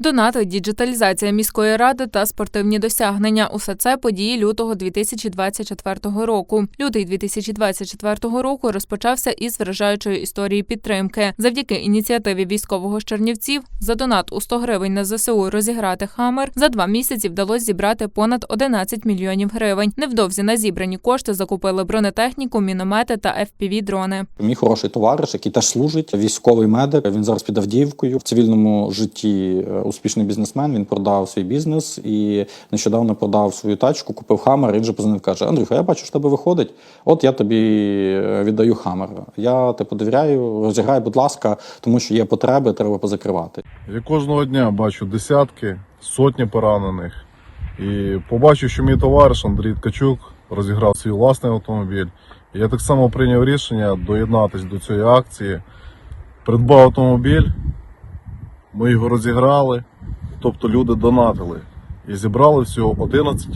Донати, діджиталізація міської ради та спортивні досягнення усе це події лютого 2024 року. Лютий 2024 року розпочався із вражаючої історії підтримки. Завдяки ініціативі військового з Чернівців за донат у 100 гривень на ЗСУ розіграти хамер. За два місяці вдалося зібрати понад 11 мільйонів гривень. Невдовзі на зібрані кошти закупили бронетехніку, міномети та fpv дрони Мій хороший товариш, який теж служить, військовий медик. Він зараз під Авдіївкою в цивільному житті е, успішний бізнесмен. Він продав свій бізнес і нещодавно продав свою тачку, купив хамер. І вже позвонив, каже: Андрюха, я бачу, що тебе виходить. От я тобі е, віддаю хамер. Я типу довіряю, розіграй, будь ласка, тому що є потреби, треба позакривати. Я кожного дня бачу десятки, сотні поранених. І побачив, що мій товариш Андрій Ткачук розіграв свій власний автомобіль. Я так само прийняв рішення доєднатися до цієї акції. Придбав автомобіль, ми його розіграли, тобто люди донатили. І зібрали всього 11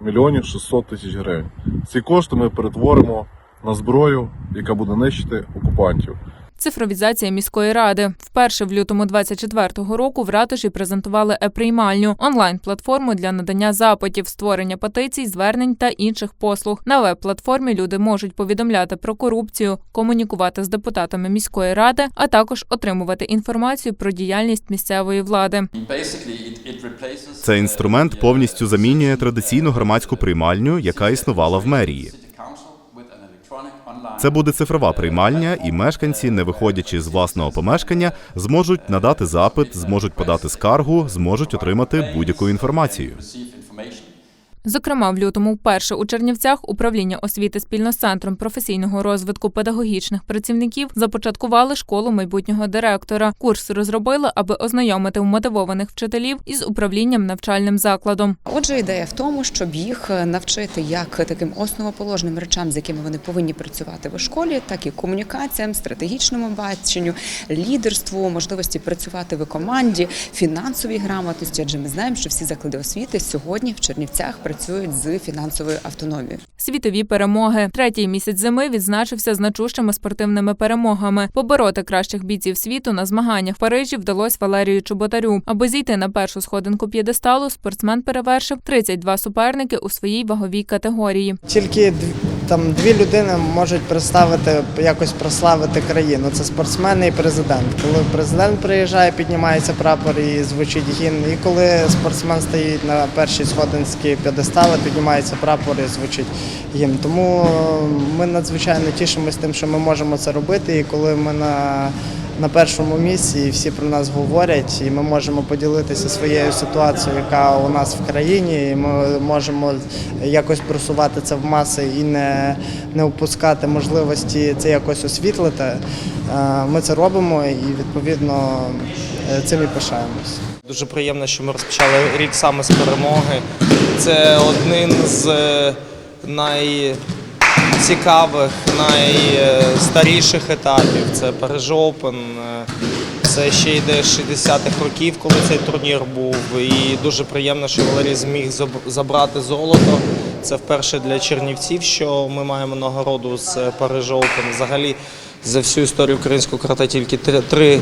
мільйонів 600 тисяч гривень. Ці кошти ми перетворимо на зброю, яка буде нищити окупантів. Цифровізація міської ради вперше в лютому 24-го року в ратуші презентували е-приймальню онлайн-платформу для надання запитів, створення петицій, звернень та інших послуг. На веб-платформі люди можуть повідомляти про корупцію, комунікувати з депутатами міської ради, а також отримувати інформацію про діяльність місцевої влади. Цей інструмент повністю замінює традиційну громадську приймальню, яка існувала в мерії. Це буде цифрова приймальня, і мешканці, не виходячи з власного помешкання, зможуть надати запит, зможуть подати скаргу, зможуть отримати будь-яку інформацію. Зокрема, в лютому вперше у Чернівцях управління освіти спільно з центром професійного розвитку педагогічних працівників започаткували школу майбутнього директора. Курс розробили, аби ознайомити вмотивованих вчителів із управлінням навчальним закладом. Отже, ідея в тому, щоб їх навчити як таким основоположним речам, з якими вони повинні працювати в школі, так і комунікаціям, стратегічному баченню, лідерству, можливості працювати в команді, фінансовій грамотності. Адже ми знаємо, що всі заклади освіти сьогодні в Чернівцях працюють з фінансовою автономією. Світові перемоги. Третій місяць зими відзначився значущими спортивними перемогами. Побороти кращих бійців світу на змаганнях в Парижі вдалося Валерію Чоботарю. Аби зійти на першу сходинку п'єдесталу, спортсмен перевершив 32 суперники у своїй ваговій категорії. Тільки там дві людини можуть представити якось прославити країну. Це спортсмени і президент. Коли президент приїжджає, піднімається прапор і звучить гімн. І коли спортсмен стоїть на першій сходинці п'єдестала, піднімається прапор і звучить гімн. Тому е, ми надзвичайно тішимося тим, що ми можемо це робити. І коли ми на на першому місці і всі про нас говорять, і ми можемо поділитися своєю ситуацією, яка у нас в країні, і ми можемо якось просувати це в маси і не, не впускати можливості це якось освітлити. Е, Ми це робимо і відповідно е, цим і пишаємось. Дуже приємно, що ми розпочали рік саме з перемоги. Це один з е, найцікавих, найстаріших етапів. Це Open. Е, Це ще йде з 60-х років, коли цей турнір був. І дуже приємно, що Валерій зміг забрати золото. Це вперше для чернівців, що ми маємо нагороду з Париж Open. Взагалі за всю історію українського карате тільки три, е,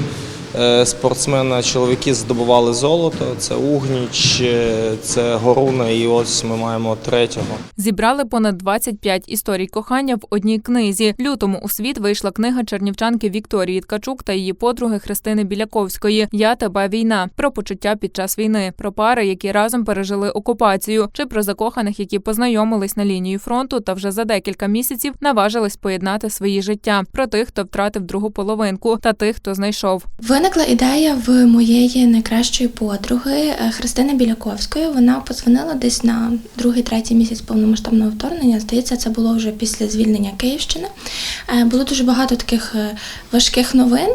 спортсмена чоловіки здобували золото. Це Угніч, е, це Горуна, і ось ми маємо третього. Зібрали понад 25 історій кохання в одній книзі. В лютому у світ вийшла книга чернівчанки Вікторії Ткачук та її подруги Христини Біляковської Я тебе війна про почуття під час війни, про пари, які разом пережили окупацію, чи про закоханих, які познайомились на лінії фронту та вже за декілька місяців наважились поєднати свої життя. Про тих, хто втратив другу половинку, та тих, хто знайшов. Виникла ідея в моєї найкращої подруги е, Христини Біляковської. Вона подзвонила десь на другий-третій місяць повномасштабного вторгнення. Здається, це було вже після звільнення Київщини. Е, Було дуже багато таких е, важких новин,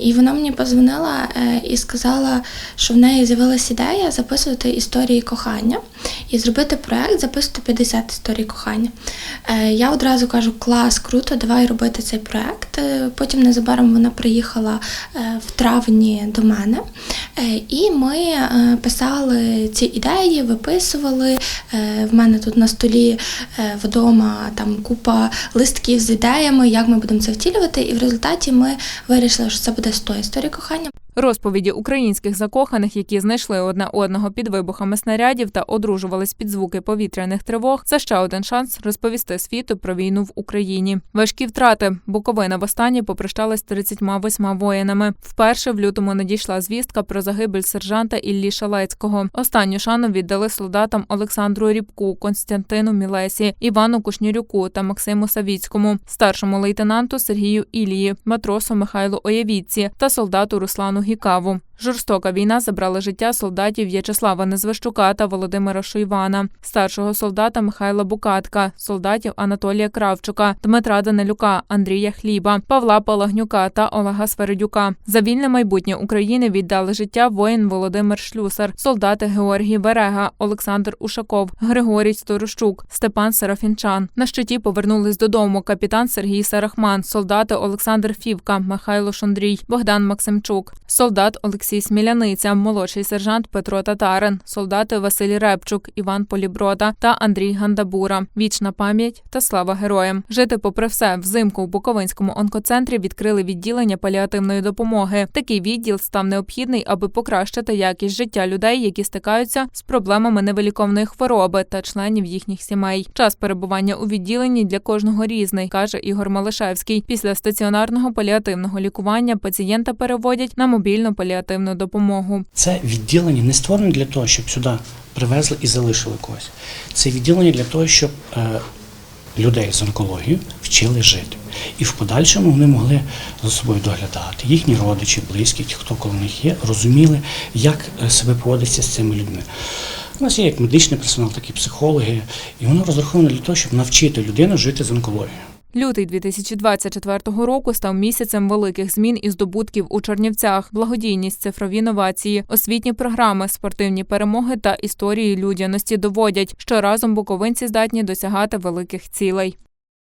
і вона мені подзвонила і сказала, що в неї з'явилася ідея записувати історії кохання і зробити проект, записувати 50 історій кохання. Я одразу кажу: клас, круто, давай робити цей проект. Потім незабаром вона приїхала в травні до мене, Е, і ми е, писали ці ідеї, виписували. Е, В мене тут на столі вдома там купа листків з ідеями, як ми будемо це втілювати. І в результаті ми вирішили, що це буде 100 історій кохання. Розповіді українських закоханих, які знайшли одне одного під вибухами снарядів та одружувались під звуки повітряних тривог, це ще один шанс розповісти світу про війну в Україні. Важкі втрати. Буковина востаннє попрощалась з 38 воїнами. Вперше в лютому надійшла звістка про загибель сержанта Іллі Шалецького. Останню шану віддали солдатам Олександру Рібку, Константину Мілесі, Івану Кушнірюку та Максиму Савіцькому, старшому лейтенанту Сергію Ілії, матросу Михайлу Оявіці та солдату Руслану Гікаву. Жорстока війна забрала життя солдатів В'ячеслава Незвищука та Володимира Шуйвана, старшого солдата Михайла Букатка, солдатів Анатолія Кравчука, Дмитра Данилюка, Андрія Хліба, Павла Палагнюка та Олега Свередюка. За вільне майбутнє України віддали життя воїн Володимир Шлюсар, солдати Георгій Верега, Олександр Ушаков, Григорій Сторощук, Степан Серафінчан. На щиті повернулись додому капітан Сергій Сарахман, солдати Олександр Фівка, Михайло Шондрій, Богдан Максимчук, солдат Олексій Сміляниця, молодший сержант Петро Татарин, солдати Василь Репчук, Іван Поліброда та Андрій Гандабура. Вічна пам'ять та слава героям. Жити попри все, взимку в Буковинському онкоцентрі відкрили відділення паліативної допомоги. Такий відділ став необхідний, аби покращити якість життя людей, які стикаються з проблемами невиліковної хвороби та членів їхніх сімей. Час перебування у відділенні для кожного різний, каже Ігор Малишевський. Після стаціонарного паліативного лікування пацієнта переводять на мобільну паліативну допомогу. Це відділення не створене для того, щоб сюди привезли і залишили когось. Це відділення для того, щоб е, людей з онкологією вчили жити. І в подальшому вони могли за собою доглядати. Їхні родичі, близькі, ті, хто коло них є, розуміли, як е, себе поводиться з цими людьми. У нас є як медичний персонал, так і психологи, і воно розраховано для того, щоб навчити людину жити з онкологією. Лютий 2024 року став місяцем великих змін і здобутків у Чернівцях, благодійність, цифрові новації, освітні програми, спортивні перемоги та історії людяності доводять, що разом буковинці здатні досягати великих цілей.